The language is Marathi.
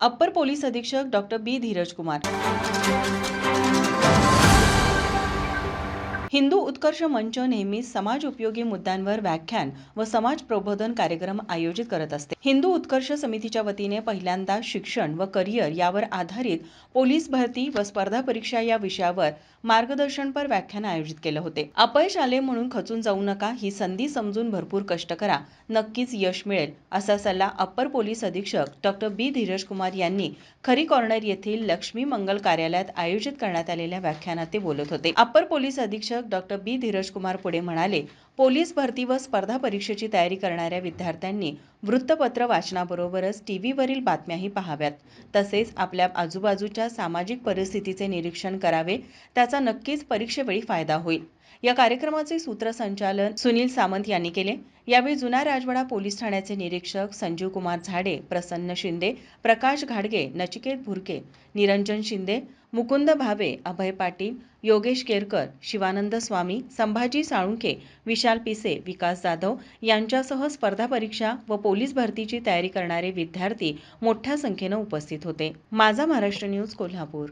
अप्पर पोलीस अधीक्षक डॉक्टर बी धीरज कुमार हिंदू उत्कर्ष मंच नेहमी समाज उपयोगी मुद्द्यांवर व्याख्यान व समाज प्रबोधन कार्यक्रम आयोजित करत असते. हिंदू उत्कर्ष समितीच्या वतीने पहिल्यांदा शिक्षण व करिअर यावर आधारित पोलीस भरती व स्पर्धा परीक्षा या विषयावर मार्गदर्शनपर व्याख्यान आयोजित केले होते. अपयश आले म्हणून खचून जाऊ नका ही संधी समजून भरपूर कष्ट करा नक्कीच यश मिळेल असा सल्ला अप्पर पोलीस अधीक्षक डॉक्टर बी. धीरज कुमार यांनी खरी कॉर्नर येथील लक्ष्मी मंगल कार्यालयात आयोजित करण्यात आलेल्या व्याख्यानात ते बोलत होते. अप्पर पोलीस अधीक्षक डॉक्टर बी धीरजकुमार पुढे म्हणाले पोलीस भरती व स्पर्धा परीक्षेची तयारी करणाऱ्या विद्यार्थ्यांनी वृत्तपत्र वाचनाबरोबरच टीव्हीवरील बातम्याही पाहाव्यात. तसेच आपल्या आजूबाजूच्या सामाजिक परिस्थितीचे निरीक्षण करावे त्याचा नक्कीच परीक्षेवेळी फायदा होईल. या कार्यक्रमाचे सूत्रसंचालन सुनील सामंत यांनी केले. यावेळी जुना राजवाडा पोलीस ठाण्याचे निरीक्षक संजीव कुमार झाडे प्रसन्न शिंदे प्रकाश घाडगे नचिकेत भुरके निरंजन शिंदे मुकुंद भावे अभय पाटील योगेश केरकर शिवानंद स्वामी संभाजी साळुंखे विशाल पिसे विकास जाधव यांच्यासह स्पर्धा परीक्षा व पोलीस भरतीची तयारी करणारे विद्यार्थी मोठ्या संख्येनं उपस्थित होते. माझा महाराष्ट्र न्यूज कोल्हापूर.